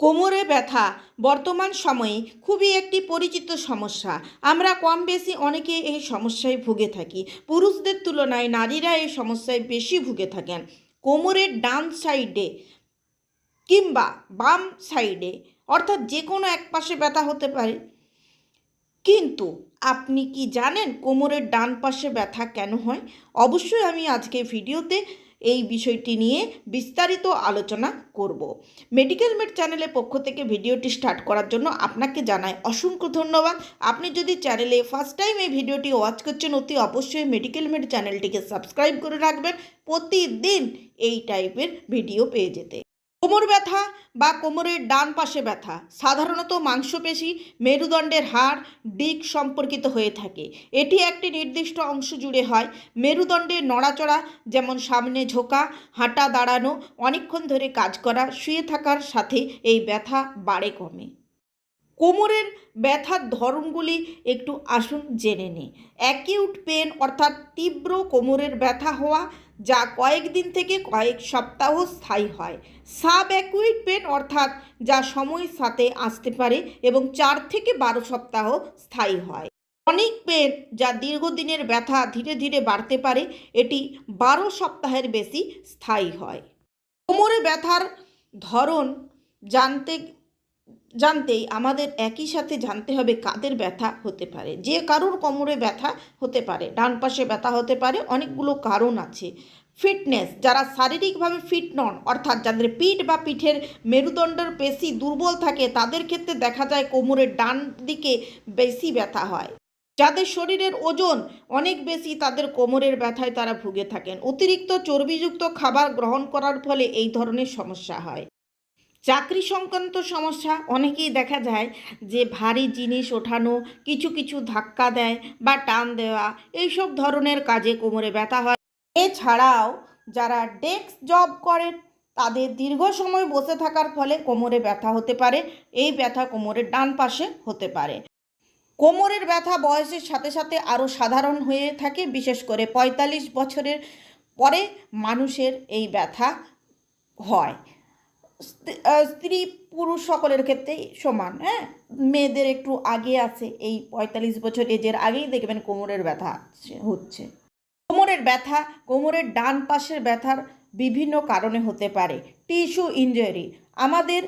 কোমরে ব্যথা, বর্তমান সময়ে খুবই একটি পরিচিত সমস্যা। আমরা কম বেশি অনেকে এই সমস্যায় ভুগে থাকি। পুরুষদের তুলনায় নারীরা এই সমস্যায় বেশি ভুগে থাকেন। কোমরের ডান সাইডে কিংবা বাম সাইডে, অর্থাৎ যে কোনো এক পাশে ব্যথা হতে পারে। কিন্তু আপনি কি জানেন কোমরের ডান পাশে ব্যথা কেন হয়? অবশ্যই আমি আজকে ভিডিওতে এই বিষয়টি নিয়ে বিস্তারিত আলোচনা করব। মেডিকেল মেড চ্যানেলের পক্ষ থেকে ভিডিওটি স্টার্ট করার জন্য আপনাকে জানাই অসংখ্য ধন্যবাদ। আপনি যদি চ্যানেলে ফার্স্ট টাইম এই ভিডিওটি ওয়াচ করছেন, অতি অবশ্যই মেডিকেল মেড চ্যানেলটিকে সাবস্ক্রাইব করে রাখবেন। প্রতিদিন এই টাইপের ভিডিও পেয়ে যেতে। কোমর ব্যথা বা কোমরের ডান পাশে ব্যথা। সাধারণত মাংসপেশি, মেরুদণ্ডের হাড়, ডিক সম্পর্কিত হয়ে থাকে। এটি একটি নির্দিষ্ট অংশ জুড়ে হয়। মেরুদণ্ডের নড়াচড়া, যেমন সামনে ঝোঁকা, হাঁটা দাঁড়ানো, অনেকক্ষণ ধরে কাজ করা, শুয়ে থাকার সাথে এই ব্যথা বাড়ে কমে। কোমরের ব্যথার ধরনগুলি একটু আসুন জেনে নিই। অ্যাকিউট পেন অর্থাৎ তীব্র কোমরের ব্যথা হওয়া, যা কয়েকদিন থেকে কয়েক সপ্তাহ স্থায়ী হয়। সাব অ্যাকুইট পেন অর্থাৎ যা সময়ের সাথে আসতে পারে এবং চার থেকে বারো সপ্তাহ স্থায়ী হয়। অনেক পেন যা দীর্ঘদিনের ব্যথা ধীরে ধীরে বাড়তে পারে, এটি বারো সপ্তাহের বেশি স্থায়ী হয়। কোমরে ব্যথার ধরন জানতে জানতেই আমাদের একই সাথে জানতে হবে কাদের ব্যথা হতে পারে। যে কারোর কোমরে ব্যথা হতে পারে, ডান পাশে ব্যথা হতে পারে, অনেকগুলো কারণ আছে। ফিটনেস, যারা শারীরিকভাবে ফিট নন, অর্থাৎ যাদের পিঠ বা পিঠের মেরুদণ্ডের পেশি দুর্বল থাকে, তাদের ক্ষেত্রে দেখা যায় কোমরের ডান দিকে বেশি ব্যথা হয়। যাদের শরীরের ওজন অনেক বেশি, তাদের কোমরের ব্যথায় তারা ভুগে থাকেন। অতিরিক্ত চর্বিযুক্ত খাবার গ্রহণ করার ফলে এই ধরনের সমস্যা হয়। চাকরি সংক্রান্ত সমস্যা অনেকেই দেখা যায় যে ভারী জিনিস ওঠানো, কিছু কিছু ধাক্কা দেয় বা টান দেওয়া, এইসব ধরনের কাজে কোমরে ব্যথা হয়। এছাড়াও যারা ডেস্ক জব করেন, তাদের দীর্ঘ সময় বসে থাকার ফলে কোমরে ব্যথা হতে পারে, এই ব্যথা কোমরের ডান পাশে হতে পারে। কোমরের ব্যথা বয়সের সাথে সাথে আরও সাধারণ হয়ে থাকে, বিশেষ করে পঁয়তাল্লিশ বছরের পরে মানুষের এই ব্যথা হয়। স্ত্রী- পুরুষ সকলের ক্ষেত্রেই সমান হ্যাঁ? মেয়েদের একটু আগে আছে, এই পঁয়তাল্লিশ বছর এজের আগেই দেখবেন কোমরের ব্যথা হচ্ছে কোমরের ব্যথা, কোমরের ডান পাশের ব্যথার বিভিন্ন কারণে হতে পারে। টিস্যু ইনজুরি, আমাদের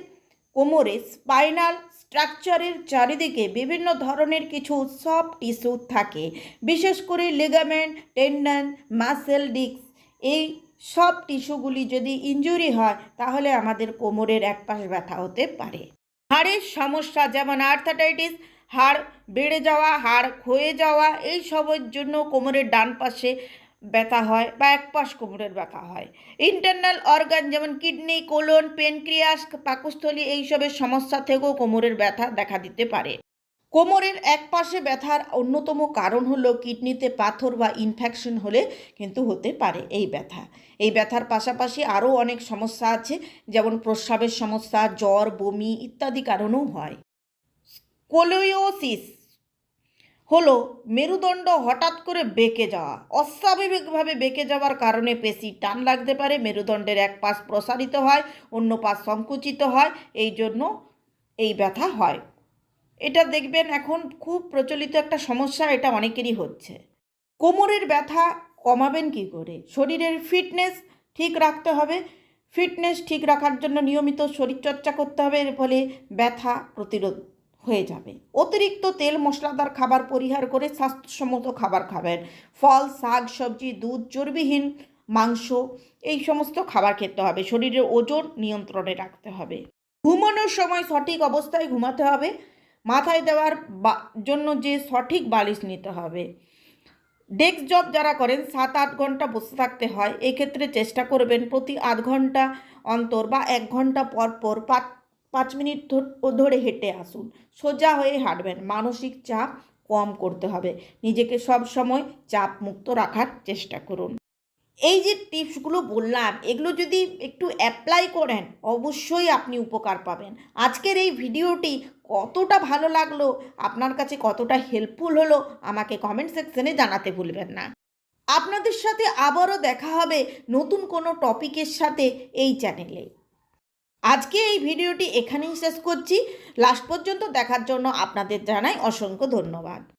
কোমরে স্পাইনাল স্ট্রাকচারের চারিদিকে বিভিন্ন ধরনের কিছু সব টিস্যু থাকে। বিশেষ করে লিগামেন্ট, টেন্ডন, মাসেল ডিস্ক এই সব টিস্যুগুলি যদি ইনজুরি হয়, তাহলে আমাদের কোমরের এক পাশ ব্যথা হতে পারে। হাড়ের সমস্যা যেমন আর্থাটাইটিস হাড় বেড়ে যাওয়া, হাড় ক্ষয়ে যাওয়া, এই সবের জন্য কোমরের ডান পাশে ব্যথা হয় বা এক পাশ কোমরের ব্যথা হয়। ইন্টারনাল অর্গান যেমন কিডনি, কোলন, পেনক্রিয়াস, পাকস্থলী এইসবের সমস্যা থেকেও কোমরের ব্যথা দেখা দিতে পারে। কোমরের এক পাশে ব্যথার অন্যতম কারণ হলো কিডনিতে পাথর বা ইনফেকশন হলে কিন্তু হতে পারে এই ব্যথা। এই ব্যথার পাশাপাশি আরও অনেক সমস্যা আছে, যেমন প্রস্রাবের সমস্যা, জ্বর, বমি ইত্যাদি কারণেও হয়। কোলিওসিস হলো মেরুদণ্ড হঠাৎ করে বেঁকে যাওয়া। অস্বাভাবিকভাবে বেঁকে যাওয়ার কারণে পেশি টান লাগতে পারে, মেরুদণ্ডের এক পাশ প্রসারিত হয়, অন্য পাশ সংকুচিত হয়, এই জন্য এই ব্যথা হয়। এটা দেখবেন এখন খুব প্রচলিত একটা সমস্যা, এটা অনেকেরই হচ্ছে। কোমরের ব্যথা কমাবেন কি করে? শরীরের ফিটনেস ঠিক রাখতে হবে। ফিটনেস ঠিক রাখার জন্য নিয়মিত শরীরচর্চা করতে হবে, এর ফলে ব্যথা প্রতিরোধ হয়ে যাবে। অতিরিক্ত তেল মশলাদার খাবার পরিহার করে স্বাস্থ্যসম্মত খাবার খাবেন। ফল, শাক, সবজি, দুধ, চর্বিহীন মাংস, এই সমস্ত খাবার খেতে হবে। শরীরের ওজন নিয়ন্ত্রণে রাখতে হবে। ঘুমানোর সময় সঠিক অবস্থায় ঘুমাতে হবে। মাথায় দেওয়ার জন্য যে সঠিক বালিশ নিতে হবে। ডেস্ক জব যারা করেন, সাত আট ঘণ্টা বসে থাকতে হয়। এক্ষেত্রে চেষ্টা করবেন প্রতি আধ ঘণ্টা অন্তর বা এক ঘণ্টা পর পর পাঁচ পাঁচ মিনিট ধরে হেঁটে আসুন। সোজা হয়ে হাঁটবেন। মানসিক চাপ কম করতে হবে। নিজেকে সব সময় চাপ মুক্ত রাখার চেষ্টা করুন। এই যে টিপসগুলো বললাম, এগুলো যদি একটু অ্যাপ্লাই করেন, অবশ্যই আপনি উপকার পাবেন। আজকের এই ভিডিওটি কতটা ভালো লাগল, আপনার কাছে কতটা হেল্পফুল হলো, আমাকে কমেন্ট সেকশনে জানাতে ভুলবেন না। আপনাদের সাথে আবারও দেখা হবে নতুন কোনো টপিকের সাথে এই চ্যানেলে আজকে এই ভিডিওটি এখানেই শেষ করছি। লাস্ট পর্যন্ত দেখার জন্য আপনাদের জানাই অসংখ্য ধন্যবাদ।